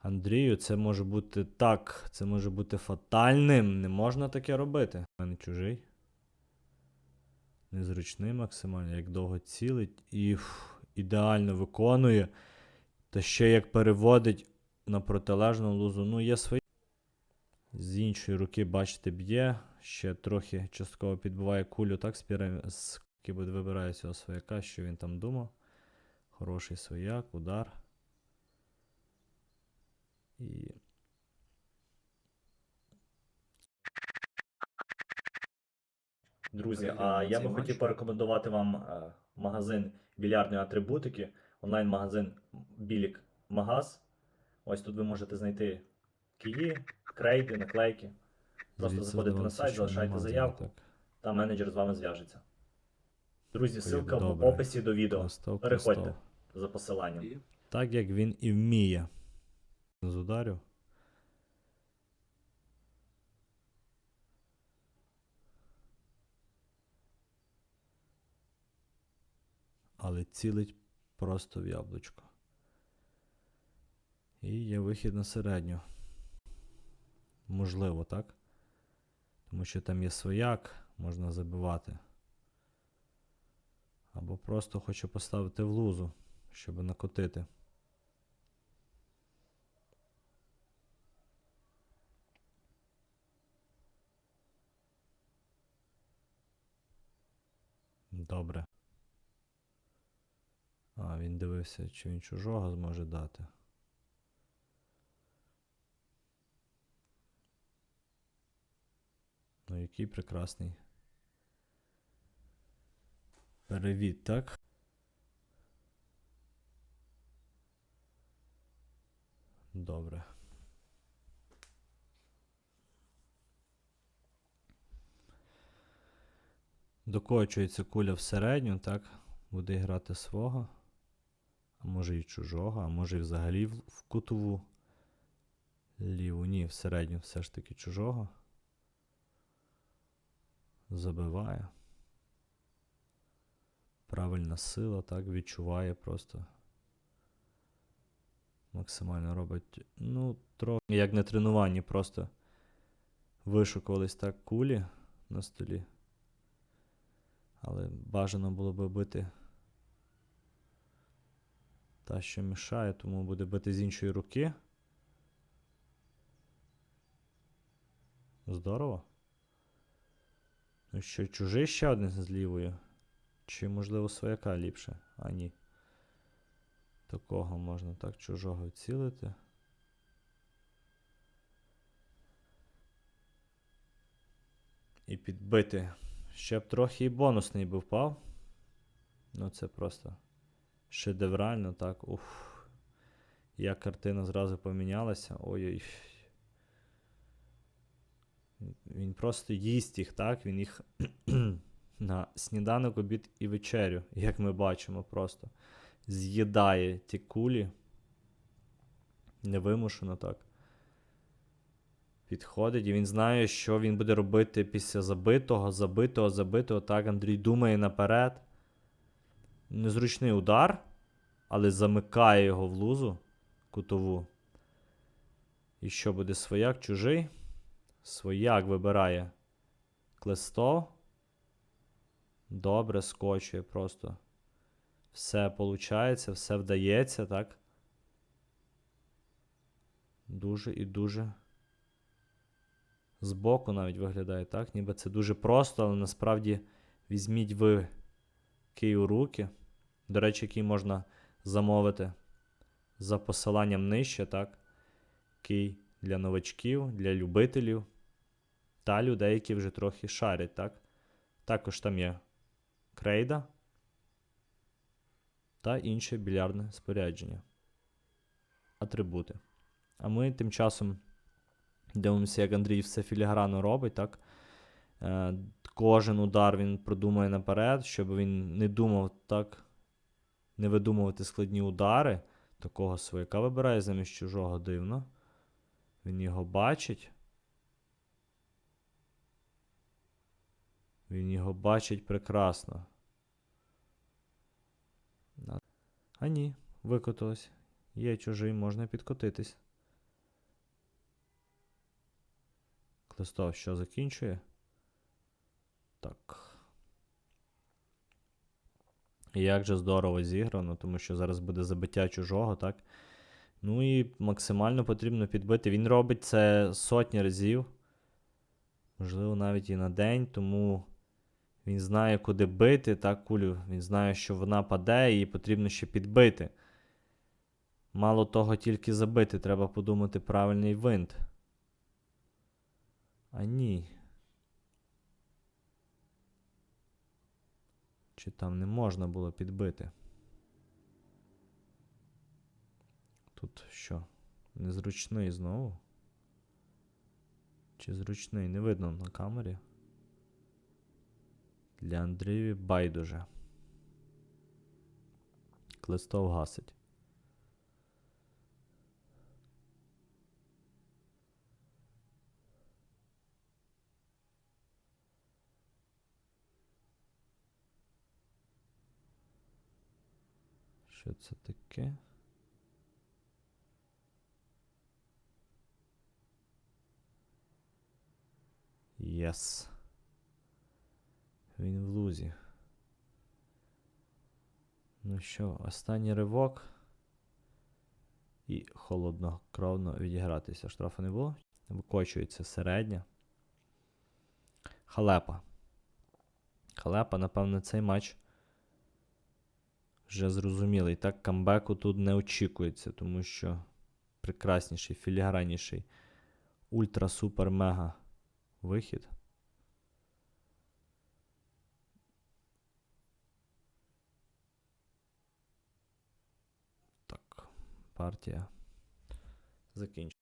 Андрію, це може бути так, це може бути фатальним. Не можна таке робити. У мене чужий. Незручний максимально, як довго цілить і фу, ідеально виконує. Та ще як переводить на протилежну лузу. Ну, є свої. З іншої руки, бачите, б'є. Ще трохи частково підбиває кулю, так, з з вибирає цього свояка, що він там думав. Хороший свояк, удар. І. Друзі, а я би хотів порекомендувати вам е, магазин більярдної атрибутики, онлайн-магазин Білік Магаз. Ось тут ви можете знайти киї, крейди, наклейки. Просто заходите на сайт, що залишаєте заявку, та менеджер з вами зв'яжеться. Друзі, ссылка в описі до відео. Переходьте за посиланням. Так як він і вміє. З ударів. Але цілить просто в яблучко. І є вихід на середню. Можливо, так? Тому що там є свояк, можна забивати. Або просто хочу поставити в лузу, щоб накотити. Добре. А, він дивився, чи він чужого зможе дати. Ну, який прекрасний. Перевід, так? Добре. Докочується куля в середню, так? Буде грати свого. А може і чужого, а може і взагалі в, кутову. Ліву. Ні, в середню все ж таки чужого. Забиває. Правильна сила, так, відчуває просто. Максимально робить. Ну, трохи. Як на тренуванні, просто вишукувались так кулі на столі. Але бажано було би бити та, що мішає, тому буде бити з іншої руки. Здорово. Ну що, чужий ще один з лівою? Чи, можливо, свояка ліпше? А, ні. Такого можна так чужого вцілити. І підбити. Ще б трохи і бонусний би впав. Ну, це просто шедеврально, так. Уф. Як картина зразу помінялася. Ой-ой. Він просто їсть їх, так? Він їх на сніданок, обід і вечерю, як ми бачимо, просто з'їдає ті кулі. Невимушено так. Підходить, і він знає, що він буде робити після забитого, забитого, забитого. Так, Андрій думає наперед. Незручний удар, але замикає його в лузу кутову. І що буде свояк чужий? Свояк вибирає клесто. Добре, скочує просто. Все виходить, все вдається, так? Дуже і дуже. Збоку навіть виглядає так, ніби це дуже просто, але насправді візьміть ви кий у руки. До речі, який можна замовити за посиланням нижче, так? Кий для новачків, для любителів та людей, які вже трохи шарять, так? Також там є крейда та інше більярдне спорядження. Атрибути. А ми тим часом дивимося, як Андрій все філіграно робить, так? Е, кожен удар він продумує наперед, щоб він не думав так, не видумувати складні удари. Такого свояка вибирає замість чужого дивно. Він його бачить. Він його бачить прекрасно. А ні, викотилось. Є чужий, можна підкотитись. Клистов що закінчує? Так. І як же здорово зіграно, тому що зараз буде забиття чужого, так? Ну і максимально потрібно підбити. Він робить це сотні разів. Можливо, навіть і на день, тому він знає, куди бити, так, кулю. Він знає, що вона паде, і потрібно ще підбити. Мало того, тільки забити, треба подумати правильний винт. А ні. Чи там не можна було підбити? Тут що? Незручний знову? Чи зручний? Не видно на камері. Для Андрієві байдуже. Клистов гасить. Що це таке? Єс. Він в лузі. Ну що, останній ривок. І холоднокровно відігратися. Штрафу не було. Викочується середня. Халепа. Халепа, напевно, цей матч вже зрозумілий. Так, камбеку тут не очікується, тому що прекрасніший, філігранніший, ультра супер мега вихід. Так, партія закінчена.